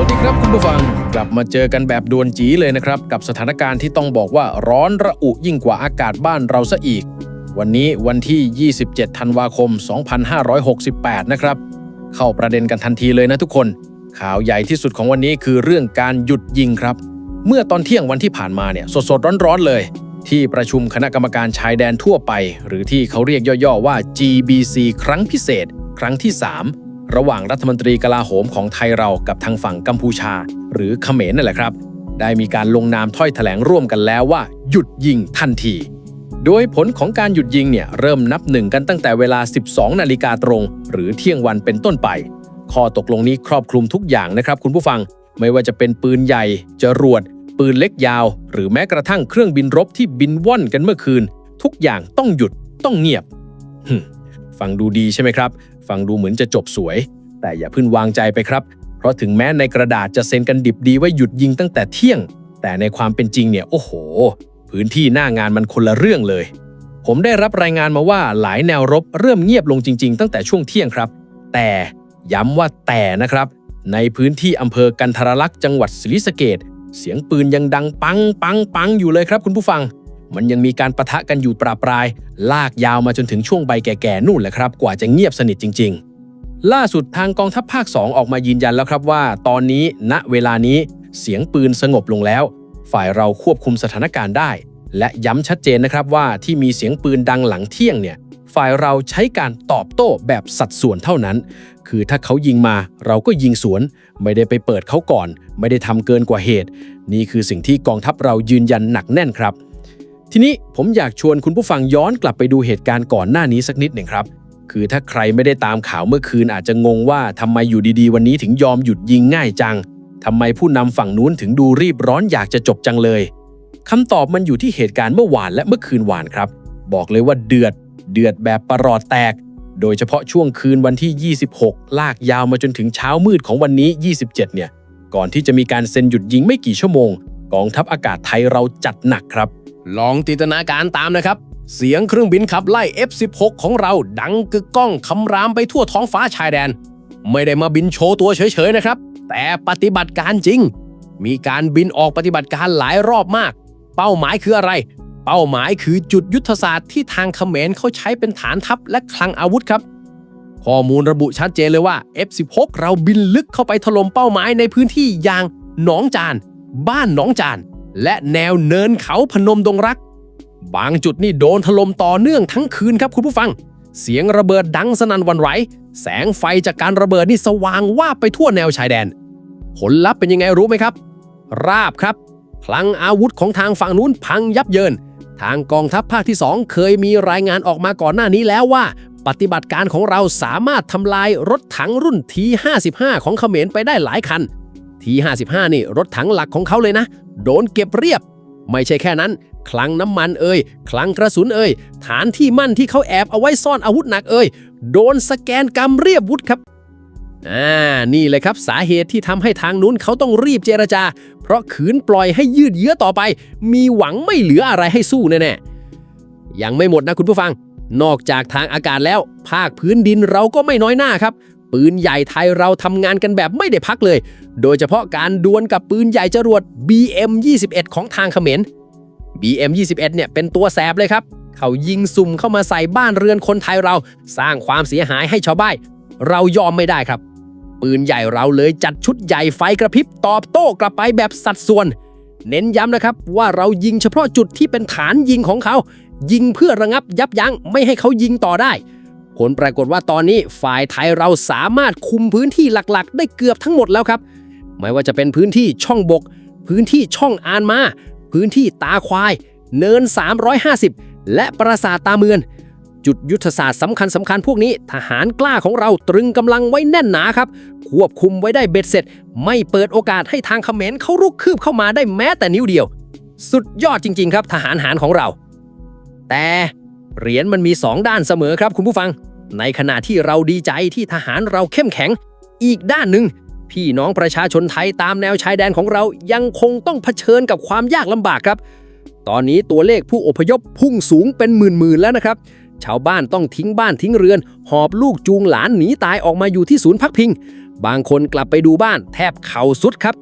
วัสดีครับคุณผู้ฟังกลับมาเจอกันแบบดวนจีเลยนะครับ กับสถานการณ์ที่ต้องบอกว่าร้อนระอุยิ่งกว่าอากาศบ้านเราซะอีก วันนี้วันที่ 27 ธันวาคม 2568 นะครับ เข้าประเด็นกันทันทีเลยนะทุกคน ข่าวใหญ่ที่สุดของวันนี้คือเรื่องการหยุดยิงครับ เมื่อตอนเที่ยงวันที่ผ่านมาเนี่ยสดๆร้อนๆเลย ที่ประชุมคณะกรรมการชายแดนทั่วไป หรือที่เขาเรียกย่อๆว่า GBC ครั้งพิเศษ ครั้งที่ 3 ระหว่างรัฐมนตรีกลาโหมของไทยเรากับทางฝั่งกัมพูชา หรือเขมรนั่นแหละครับ ได้มีการลงนามถ้อยแถลงร่วมกันแล้วว่า หยุดยิงทันที โดยผลของการหยุดยิงเนี่ยเริ่มนับหนึ่งกันตั้งแต่เวลา 12 นาฬิกาตรง หรือเที่ยงวันเป็นต้นไป ข้อตกลงนี้ครอบคลุมทุกอย่างนะครับ คุณผู้ฟังไม่ว่าจะเป็นปืนใหญ่จรวด ปืนเล็กยาว หรือแม้กระทั่งเครื่องบินรบที่บินว่อนกันเมื่อคืน ทุกอย่างต้องหยุดต้องเงียบฟังดูดีใช่ไหมครับ ฟังดูเหมือนจะจบสวย แต่อย่าเพิ่งวางใจไปครับ เพราะถึงแม้ในกระดาษจะเซ็นกันดิบดีว่าหยุดยิงตั้งแต่เที่ยง แต่ในความเป็นจริงเนี่ยโอ้โห พื้นที่หน้างานมันคนละเรื่องเลย ผมได้รับรายงานมาว่าหลายแนวรบเริ่มเงียบลงจริง ๆ ตั้งแต่ช่วงเที่ยงครับ แต่ย้ำว่าแต่นะครับ ในพื้นที่อำเภอกันทรลักษณ์จังหวัดศรีสะเกดเสียงปืนยังดังปังปังปังอยู่เลยครับคุณผู้ฟัง มันยังมีการประทะกันอยู่ปราปราย ลากยาวมาจนถึงช่วงใบแก่ๆนู่นแหละครับ กว่าจะเงียบสนิทจริง ๆ ล่าสุดทางกองทัพภาค 2 ออกมายืนยันแล้วครับว่า ตอนนี้ณเวลานี้เสียงปืนสงบลงแล้ว ฝ่ายเราควบคุมสถานการณ์ได้ และย้ำชัดเจนนะครับว่าที่มีเสียงปืนดังหลังเที่ยงเนี่ยฝ่ายเราใช้การตอบโต้แบบสัดส่วนเท่านั้น คือถ้าเขายิงมาเราก็ยิงสวน ไม่ได้ไปเปิดเขาก่อน ไม่ได้ทำเกินกว่าเหตุ นี่คือสิ่งที่กองทัพเรายืนยันหนักแน่นครับ ทีนี้ผมอยากชวนคุณผู้ฟังย้อนกลับไปดูเหตุการณ์ก่อนหน้านี้สักนิดหนึ่งครับ คือถ้าใครไม่ได้ตามข่าวเมื่อคืนอาจจะงงว่าทำไมอยู่ดีๆ วันนี้ถึงยอมหยุดยิงง่ายจังทำไมผู้นำฝั่งนู้นถึงดูรีบร้อนอยากจะจบจังเลยคำตอบมันอยู่ที่เหตุการณ์เมื่อวานและเมื่อคืนวานครับ บอกเลยว่าเดือด เดือดแบบประหลอดแตก โดยเฉพาะช่วงคืนวันที่ 26 ลากยาวมาจนถึงเช้ามืดของวันนี้ 27 เนี่ย ก่อนที่จะมีการเซ็นหยุดยิงไม่กี่ชั่วโมง กองทัพอากาศไทยเราจัดหนักครับ ลองจินตนาการตามนะครับ เสียงเครื่องบินขับไล่ F16 ของเราดังกึกก้องคำรามไปทั่วท้องฟ้าชายแดน ไม่ได้มาบินโชว์ตัวเฉยๆนะครับ แต่ปฏิบัติการจริง มีการบินออกปฏิบัติการหลายรอบมาก เป้าหมายคืออะไร เป้าหมายคือจุดยุทธศาสตร์ที่ทางเขมรเขาใช้เป็นฐานทัพและคลังอาวุธครับข้อมูลระบุชัดเจนเลยว่า F16 เราบินลึกเข้าไปถล่มเป้าหมายในพื้นที่อย่างหนองจาน บ้านหนองจาน และแนวเนินเขาพนมดงรัก บางจุดนี่โดนถล่มต่อเนื่องทั้งคืนครับคุณผู้ฟัง เสียงระเบิดดังสนั่นวันไหว แสงไฟจากการระเบิดนี่สว่างว่าไปทั่วแนวชายแดน ผลลัพธ์เป็นยังไงรู้ไหมครับ ราบครับ คลังอาวุธของทางฝั่งนู้นพังยับเยิน ทางกองทัพภาคที่ 2 เคยมีรายงานออกมาก่อนหน้านี้แล้วว่า ปฏิบัติการของเราสามารถทำลายรถถังรุ่น T55 ของเขมรไปได้หลายคัน T55 นี่รถถังหลักของเขาเลยนะ โดนเก็บเรียบ ไม่ใช่แค่นั้น คลังน้ำมันเอ่ยคลังกระสุนเอ่ยฐานที่มั่นที่เขาแอบเอาไว้ซ่อนอาวุธหนักเอ่ยโดนสแกนกำเรียบวุธครับอ่านี่เลยครับสาเหตุที่ทำให้ทางนู้นเขาต้องรีบเจรจา เพราะขืนปล่อยให้ยืดเยื้อต่อไป มีหวังไม่เหลืออะไรให้สู้แน่ๆยังไม่หมดนะคุณผู้ฟัง นอกจากทางอากาศแล้ว ภาคพื้นดินเราก็ไม่น้อยหน้าครับ ปืนใหญ่ไทยเราทำงานกันแบบไม่ได้พักเลย โดยเฉพาะการดวลกับปืนใหญ่จรวด BM21 ของทางเขมร BM21 เนี่ยเป็นตัวแสบเลยครับ เขายิงสุ่มเข้ามาใส่บ้านเรือนคนไทยเรา สร้างความเสียหายให้ชาวบ้าน เรายอมไม่ได้ครับ ปืนใหญ่เราเลยจัดชุดใหญ่ไฟกระพริบตอบโต้กลับไปแบบสัดส่วน เน้นย้ำนะครับว่าเรายิงเฉพาะจุดที่เป็นฐานยิงของเขา ยิงเพื่อระงับยับยั้งไม่ให้เขายิงต่อได้ ผลปรากฏว่าตอนนี้ฝ่ายไทยเราสามารถคุมพื้นที่หลักๆ ได้เกือบทั้งหมดแล้วครับ ไม่ว่าจะเป็นพื้นที่ช่องบก พื้นที่ช่องอานมา พื้นที่ตาควาย เนิน 350 และปราสาทตาเมือนจุดยุทธศาสตร์สำคัญสำคัญพวกนี้ ทหารกล้าของเราตรึงกำลังไว้แน่นหนาครับ ควบคุมไว้ได้เบ็ดเสร็จ ไม่เปิดโอกาสให้ทางเขมรเขารุกคืบเข้ามาได้แม้แต่นิ้วเดียว สุดยอดจริง ๆ ครับ ทหารหารของเรา แต่เหรียญมันมีสองด้านเสมอครับคุณผู้ฟัง ในขณะที่เราดีใจที่ทหารเราเข้มแข็ง อีกด้านหนึ่งพี่น้องประชาชนไทยตามแนวชายแดนของเรายังคงต้องเผชิญกับความยากลำบากครับ ตอนนี้ตัวเลขผู้อพยพพุ่งสูงเป็นหมื่นๆแล้วนะครับ ชาวบ้านต้องทิ้งบ้านทิ้งเรือน หอบลูกจูงหลานหนีตายออกมาอยู่ที่ศูนย์พักพิง บางคนกลับไปดูบ้านแทบเข่าสุดครับ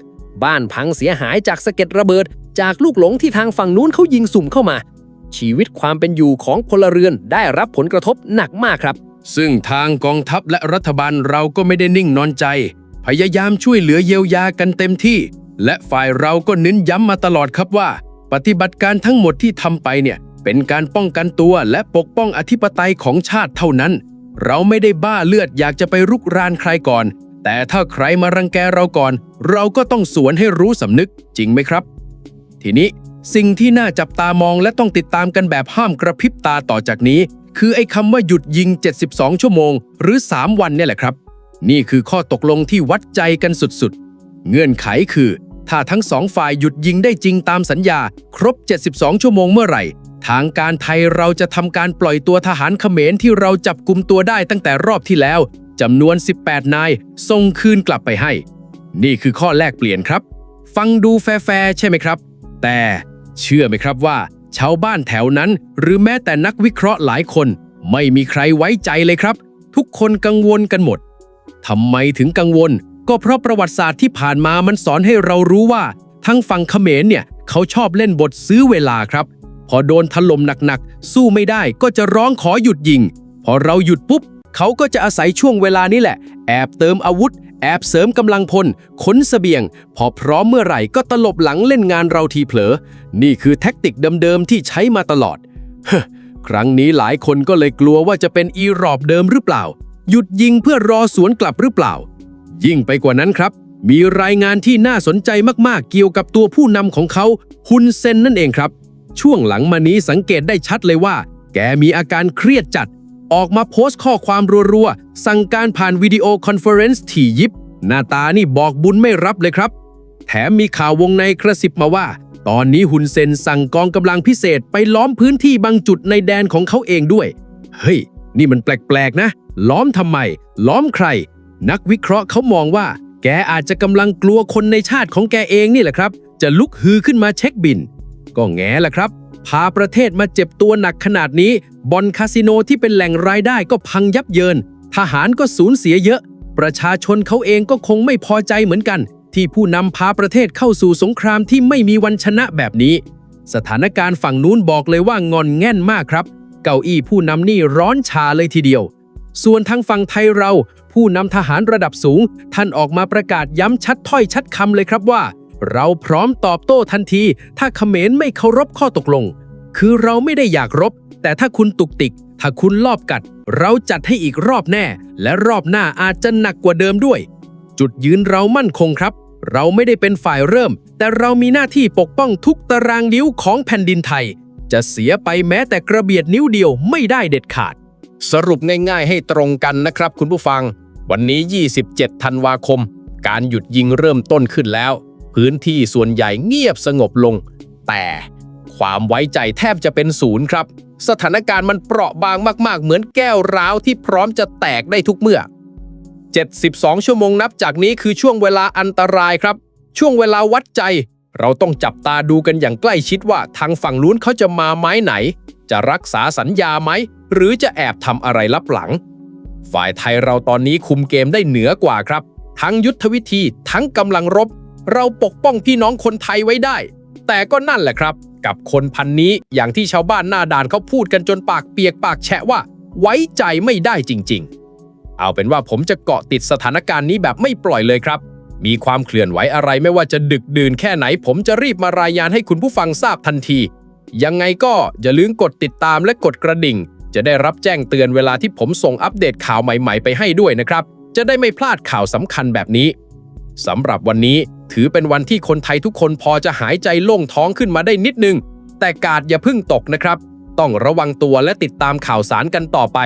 บ้านพังเสียหายจากสะเก็ดระเบิด จากลูกหลงที่ทางฝั่งนู้นเขายิงสุ่มเข้ามา ชีวิตความเป็นอยู่ของพลเรือนได้รับผลกระทบหนักมากครับ ซึ่งทางกองทัพและรัฐบาลเราก็ไม่ได้นิ่งนอนใจ พยายามช่วยเหลือเยียวยากันเต็มที่ และฝ่ายเราก็เน้นย้ำมาตลอดครับว่า ปฏิบัติการทั้งหมดที่ทำไปเนี่ยเป็นการป้องกันตัวและปกป้องอธิปไตยของชาติเท่านั้น เราไม่ได้บ้าเลือดอยากจะไปรุกรานใครก่อน แต่ถ้าใครมารังแกเราก่อน เราก็ต้องสวนให้รู้สำนึกจริงไหมครับ ทีนี้สิ่งที่น่าจับตามองและต้องติดตามกันแบบห้ามกระพริบตาต่อจากนี้ คือไอ้คำว่าหยุดยิง 72 ชั่วโมง หรือ 3 วันเนี่ยแหละครับ นี่คือข้อตกลงที่วัดใจกันสุดๆ เงื่อนไขคือ ถ้าทั้งสองฝ่ายหยุดยิงได้จริงตามสัญญา ครบ 72 ชั่วโมงเมื่อไหร่ ทางการไทยเราจะทำการปล่อยตัวทหารเขมรที่เราจับกลุ่มตัวได้ตั้งแต่รอบที่แล้วจำนวน 18 นายส่งคืนกลับไปให้ นี่คือข้อแลกเปลี่ยนครับ ฟังดูแฟร์ใช่ไหมครับ แต่เชื่อไหมครับว่า ชาวบ้านแถวนั้น หรือแม้แต่นักวิเคราะห์หลายคน ไม่มีใครไว้ใจเลยครับ ทุกคนกังวลกันหมดทำไมถึงกังวล ก็เพราะประวัติศาสตร์ที่ผ่านมามันสอนให้เรารู้ว่า ทั้งฝั่งเขมรเนี่ยเขาชอบเล่นบทซื้อเวลาครับ พอโดนถล่มหนักๆสู้ไม่ได้ก็จะร้องขอหยุดยิง พอเราหยุดปุ๊บ เขาก็จะอาศัยช่วงเวลานี้แหละ แอบเติมอาวุธ แอบเสริมกำลังพลขนเสบียง พอพร้อมเมื่อไหร่ก็ตลบหลังเล่นงานเราทีเผลอ นี่คือแท็กติกเดิมๆที่ใช้มาตลอดเฮ้ครั้งนี้หลายคนก็เลยกลัวว่าจะเป็นอีรอบเดิมหรือเปล่า หยุดยิงเพื่อรอสวนกลับหรือเปล่า ยิ่งไปกว่านั้นครับ มีรายงานที่น่าสนใจมากๆ เกี่ยวกับตัวผู้นำของเขาฮุนเซนนั่นเองครับ ช่วงหลังมานี้สังเกตได้ชัดเลยว่า แกมีอาการเครียดจัด ออกมาโพสต์ข้อความรัวๆ สั่งการผ่านวิดีโอคอนเฟอเรนซ์ถี่ยิบ หน้าตานี่บอกบุญไม่รับเลยครับ แถมมีข่าววงในกระสิบมาว่า ตอนนี้ฮุนเซนสั่งกองกำลังพิเศษไปล้อมพื้นที่บางจุดในแดนของเขาเองด้วย เฮ้ย นี่มันแปลกๆนะ ล้อมทำไม ล้อมใคร นักวิเคราะห์เขามองว่า แกอาจจะกำลังกลัวคนในชาติของแกเองนี่แหละครับ จะลุกฮือขึ้นมาเช็คบิน ก็แง่ละครับ พาประเทศมาเจ็บตัวหนักขนาดนี้บอลคาสิโนที่เป็นแหล่งรายได้ก็พังยับเยิน ทหารก็สูญเสียเยอะ ประชาชนเขาเองก็คงไม่พอใจเหมือนกัน ที่ผู้นำพาประเทศเข้าสู่สงครามที่ไม่มีวันชนะแบบนี้ สถานการณ์ฝั่งนู้นบอกเลยว่างอนแง่นมากครับ เก้าอี้ผู้นำนี่ร้อนชาเลยทีเดียว ส่วนทางฝั่งไทยเรา ผู้นำทหารระดับสูง ท่านออกมาประกาศย้ำชัดถ้อยชัดคำเลยครับว่า เราพร้อมตอบโต้ทันที ถ้าเขมรไม่เคารพข้อตกลง คือเราไม่ได้อยากรบ แต่ถ้าคุณตุกติก ถ้าคุณลอบกัด เราจัดให้อีกรอบแน่ และรอบหน้าอาจจะหนักกว่าเดิมด้วย จุดยืนเรามั่นคงครับ เราไม่ได้เป็นฝ่ายเริ่ม แต่เรามีหน้าที่ปกป้องทุกตารางนิ้วของแผ่นดินไทย จะเสียไปแม้แต่กระเบียดนิ้วเดียวไม่ได้เด็ดขาด สรุปง่ายๆ ให้ตรงกันนะครับ คุณผู้ฟัง วันนี้ 27 ธันวาคม การหยุดยิงเริ่มต้นขึ้นแล้ว พื้นที่ส่วนใหญ่เงียบสงบลง แต่ความไว้ใจแทบจะเป็นศูนย์ครับ สถานการณ์มันเปราะบางมากๆ เหมือนแก้วร้าวที่พร้อมจะแตกได้ทุกเมื่อ 72 ชั่วโมงนับจากนี้คือช่วงเวลาอันตรายครับ ช่วงเวลาวัดใจ เราต้องจับตาดูกันอย่างใกล้ชิดว่าทางฝั่งนู้นเขาจะมาไม้ไหน จะรักษาสัญญาไหม หรือจะแอบทำอะไรลับหลัง ฝ่ายไทยเราตอนนี้คุมเกมได้เหนือกว่าครับ ทั้งยุทธวิธีทั้งกำลังรบ เราปกป้องพี่น้องคนไทยไว้ได้ แต่ก็นั่นแหละครับ กับคนพันนี้อย่างที่ชาวบ้านหน้าด่านเขาพูดกันจนปากเปียกปากแฉะว่า ไว้ใจไม่ได้จริง ๆ เอาเป็นว่าผมจะเกาะติดสถานการณ์นี้แบบไม่ปล่อยเลยครับ มีความเคลื่อนไหวอะไรไม่ว่าจะดึกดื่นแค่ไหน ผมจะรีบมารายงานให้คุณผู้ฟังทราบทันที ยังไงก็อย่าลืมกดติดตามและกดกระดิ่ง จะได้รับแจ้งเตือนเวลาที่ผมส่งอัปเดตข่าวใหม่ ๆ ไปให้ด้วยนะครับ จะได้ไม่พลาดข่าวสำคัญแบบนี้สำหรับวันนี้ ถือเป็นวันที่คนไทยทุกคนพอจะหายใจโล่งท้องขึ้นมาได้นิดนึง แต่กาดอย่าเพิ่งตกนะครับ ต้องระวังตัวและติดตามข่าวสารกันต่อไป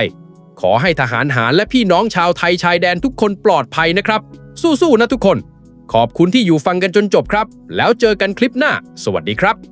ขอให้ทหารหารและพี่น้องชาวไทยชายแดนทุกคนปลอดภัยนะครับ สู้ๆนะทุกคน ขอบคุณที่อยู่ฟังกันจนจบครับ แล้วเจอกันคลิปหน้า สวัสดีครับ